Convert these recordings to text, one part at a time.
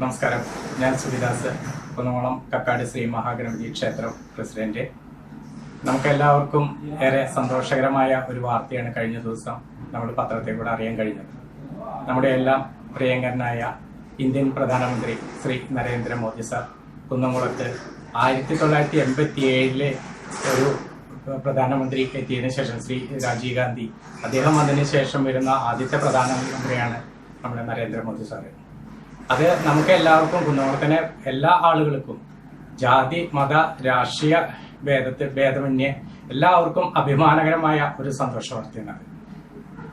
നമസ്കാരം. ഞാൻ സുവിദാസ് കുന്നോളം കക്കാട് ശ്രീ മഹാഗണപതി ക്ഷേത്രം പ്രസിഡന്റ്. നമുക്ക് എല്ലാവർക്കും ഏറെ സന്തോഷകരമായ ഒരു വാർത്തയാണ് കഴിഞ്ഞ ദിവസം നമ്മൾ പത്രത്തിൽ കൂടെ അറിയാൻ കഴിഞ്ഞത്. നമ്മുടെ എല്ലാം പ്രിയങ്കരനായ ഇന്ത്യൻ പ്രധാനമന്ത്രി ശ്രീ നരേന്ദ്രമോദി സാർ കുന്നംകുളത്ത് ആയിരത്തി തൊള്ളായിരത്തി എൺപത്തി ഏഴിലെ ഒരു പ്രധാനമന്ത്രി എത്തിയതിനു ശേഷം ശ്രീ രാജീവ് ഗാന്ധി അദ്ദേഹം വന്നതിന് ശേഷം വരുന്ന ആദ്യത്തെ പ്രധാനമന്ത്രിയാണ് നമ്മുടെ നരേന്ദ്രമോദി സാറ്. അത് നമുക്ക് എല്ലാവർക്കും കുന്നോളത്തിനെ എല്ലാ ആളുകൾക്കും ജാതി മത രാഷ്ട്രീയ ഭേദത്തെ ഭേദമന്യേ എല്ലാവർക്കും അഭിമാനകരമായ ഒരു സന്തോഷ വാർത്തയാണ്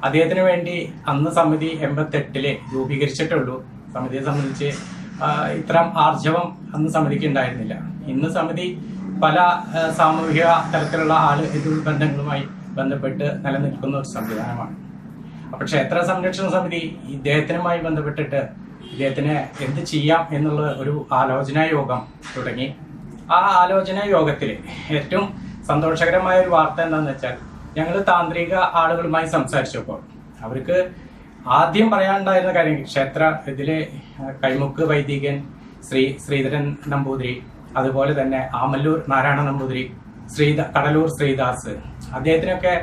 അദ്ദേഹത്തിന് വേണ്ടി അന്ന് സമിതി എൺപത്തെട്ടിലെ രൂപീകരിച്ചിട്ടുള്ളൂ. സമിതിയെ സംബന്ധിച്ച് ഇത്തരം ആർജവം അന്ന് സമിതിക്ക് ഉണ്ടായിരുന്നില്ല. ഇന്ന് സമിതി പല സാമൂഹിക തലത്തിലുള്ള ആൾ എതിർ ബന്ധങ്ങളുമായി ബന്ധപ്പെട്ട് നിലനിൽക്കുന്ന ഒരു സംവിധാനമാണ്. അപ്പൊ ക്ഷേത്ര സംരക്ഷണ സമിതി ഇദ്ദേഹത്തിനുമായി ബന്ധപ്പെട്ടിട്ട് ഇദ്ദേഹത്തിന് എന്ത് ചെയ്യാം എന്നുള്ള ഒരു ആലോചനാ യോഗം തുടങ്ങി. ആ ആലോചനാ യോഗത്തിൽ ഏറ്റവും സന്തോഷകരമായ ഒരു വാർത്ത എന്താണെന്ന് വെച്ചാൽ ഞങ്ങൾ താന്ത്രിക ആളുകളുമായി സംസാരിച്ചപ്പോൾ അവർക്ക് ആദ്യം പറയാനുണ്ടായിരുന്ന കാര്യം ക്ഷേത്ര ഇതിലെ കൈമുക്ക് വൈദികൻ ശ്രീ ശ്രീധരൻ നമ്പൂതിരി അതുപോലെ തന്നെ ആമല്ലൂർ നാരായണ നമ്പൂതിരി ശ്രീധ കടലൂർ ശ്രീദാസ്. അദ്ദേഹത്തിനൊക്കെ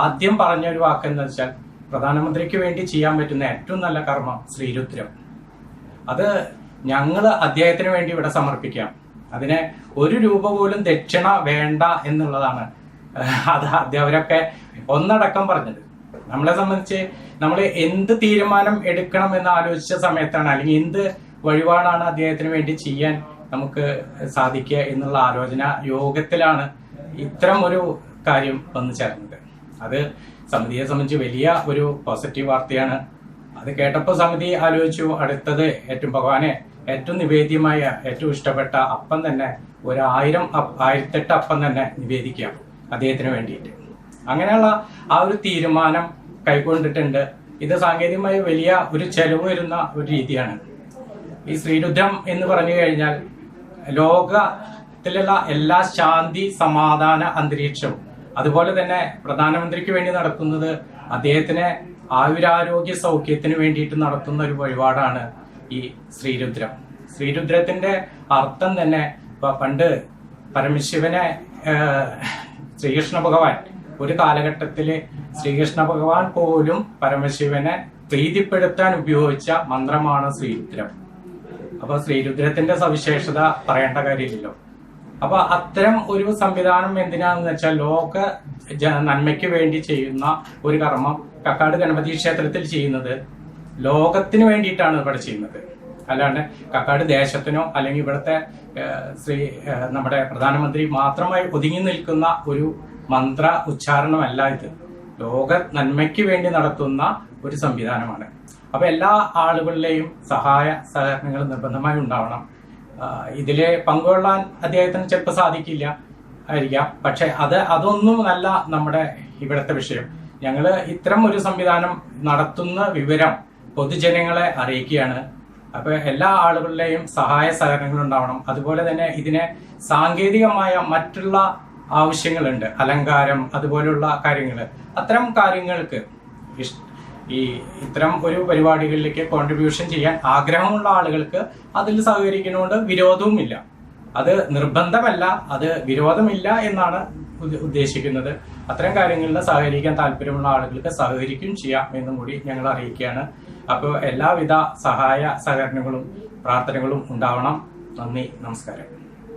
ആദ്യം പറഞ്ഞ ഒരു വാക്ക് എന്താ വെച്ചാൽ പ്രധാനമന്ത്രിക്ക് വേണ്ടി ചെയ്യാൻ പറ്റുന്ന ഏറ്റവും നല്ല കർമ്മം ശ്രീരുദ്രം അത് ഞങ്ങൾ അദ്ദേഹത്തിന് വേണ്ടി ഇവിടെ സമർപ്പിക്കാം. അതിന് ഒരു രൂപ പോലും ദക്ഷിണ വേണ്ട എന്നുള്ളതാണ് അത് അധ്യാപകരൊക്കെ ഒന്നടക്കം പറഞ്ഞത്. നമ്മളെ സംബന്ധിച്ച് നമ്മൾ എന്ത് തീരുമാനം എടുക്കണം എന്ന് ആലോചിച്ച സമയത്താണ് അല്ലെങ്കിൽ എന്ത് വഴിപാടാണ് അദ്ദേഹത്തിന് വേണ്ടി ചെയ്യാൻ നമുക്ക് സാധിക്കുക എന്നുള്ള ആലോചന യോഗത്തിലാണ് ഇത്തരം ഒരു കാര്യം വന്നു ചേർന്നത്. അത് സമിതിയെ സംബന്ധിച്ച് വലിയ ഒരു പോസിറ്റീവ് വാർത്തയാണ്. അത് കേട്ടപ്പോൾ സമിതി ആലോചിച്ചു അടുത്തത് ഏറ്റവും ഭഗവാനെ ഏറ്റവും നിവേദ്യമായ ഏറ്റവും ഇഷ്ടപ്പെട്ട അപ്പം തന്നെ ഒരു ആയിരം ആയിരത്തെട്ട് അപ്പം തന്നെ നിവേദിക്കാം അദ്ദേഹത്തിന് വേണ്ടിയിട്ട്. അങ്ങനെയുള്ള ആ ഒരു തീരുമാനം കൈക്കൊണ്ടിട്ടുണ്ട്. ഇത് സാങ്കേതികമായി വലിയ ഒരു ചെലവ് വരുന്ന ഒരു രീതിയാണ്. ഈ ശ്രീരുദ്രം എന്ന് പറഞ്ഞു കഴിഞ്ഞാൽ ലോകത്തിലുള്ള എല്ലാ ശാന്തി സമാധാന അന്തരീക്ഷവും അതുപോലെ തന്നെ പ്രധാനമന്ത്രിക്ക് വേണ്ടി നടത്തുന്നത് അദ്ദേഹത്തിന് ആയുരാരോഗ്യ സൗഖ്യത്തിന് വേണ്ടിയിട്ട് നടത്തുന്ന ഒരു വഴിപാടാണ് ഈ ശ്രീരുദ്രം. ശ്രീരുദ്രത്തിന്റെ അർത്ഥം തന്നെ പണ്ട് പരമശിവനെ ശ്രീകൃഷ്ണ ഭഗവാൻ ഒരു കാലഘട്ടത്തിൽ ശ്രീകൃഷ്ണ ഭഗവാൻ പോലും പരമശിവനെ പ്രീതിപ്പെടുത്താൻ ഉപയോഗിച്ച മന്ത്രമാണ് ശ്രീരുദ്രം. അപ്പൊ ശ്രീരുദ്രത്തിന്റെ സവിശേഷത പറയേണ്ട കാര്യമില്ലല്ലോ. അപ്പൊ അത്തരം ഒരു സംവിധാനം എന്തിനാണെന്ന് വെച്ചാൽ ലോക നന്മയ്ക്ക് വേണ്ടി ചെയ്യുന്ന ഒരു കർമ്മം കക്കാട് ഗണപതി ക്ഷേത്രത്തിൽ ചെയ്യുന്നത് ലോകത്തിന് വേണ്ടിയിട്ടാണ് ഇവിടെ ചെയ്യുന്നത്. അല്ലാണ്ട് കക്കാട് ദേശത്തിനോ അല്ലെങ്കിൽ ഇവിടുത്തെ ശ്രീ നമ്മുടെ പ്രധാനമന്ത്രി മാത്രമായി ഒതുങ്ങി നിൽക്കുന്ന ഒരു മന്ത്ര ഉച്ചാരണമല്ല ഇത്. ലോക നന്മയ്ക്ക് വേണ്ടി നടത്തുന്ന ഒരു സംവിധാനമാണ്. അപ്പൊ എല്ലാ ആളുകളിലെയും സഹായ സഹകരണങ്ങൾ നിർബന്ധമായി ഉണ്ടാവണം. ആ, ഇതിൽ പങ്കുകൊള്ളാൻ അദ്ദേഹത്തിന് ചിലപ്പോൾ സാധിക്കില്ല ആയിരിക്കാം. പക്ഷെ അത് അതൊന്നും അല്ല നമ്മുടെ ഇവിടുത്തെ വിഷയം. ഞങ്ങൾ ഇത്തരം ഒരു സംവിധാനം നടത്തുന്ന വിവരം പൊതുജനങ്ങളെ അറിയിക്കുകയാണ്. അപ്പൊ എല്ലാ ആളുകളുടെയും സഹായ സഹകരണങ്ങൾ ഉണ്ടാവണം. അതുപോലെ തന്നെ ഇതിനെ സാങ്കേതികമായ മറ്റുള്ള ആവശ്യങ്ങളുണ്ട്. അലങ്കാരം അതുപോലെയുള്ള കാര്യങ്ങൾ അത്തരം കാര്യങ്ങൾക്ക് ഈ ഇത്തരം ഒരു പരിപാടികളിലേക്ക് കോൺട്രിബ്യൂഷൻ ചെയ്യാൻ ആഗ്രഹമുള്ള ആളുകൾക്ക് അതിൽ സഹകരിക്കുന്നതുകൊണ്ട് വിരോധവുമില്ല. അത് നിർബന്ധമല്ല അത് വിരോധമില്ല എന്നാണ് ഉദ്ദേശിക്കുന്നത്. അത്തരം കാര്യങ്ങളിൽ സഹകരിക്കാൻ താല്പര്യമുള്ള ആളുകൾക്ക് സഹകരിക്കും ചെയ്യാം എന്നും കൂടി ഞങ്ങൾ അറിയിക്കുകയാണ്. അപ്പോൾ എല്ലാവിധ സഹായ സഹകരണങ്ങളും പ്രാർത്ഥനകളും ഉണ്ടാവണം. നന്ദി നമസ്കാരം.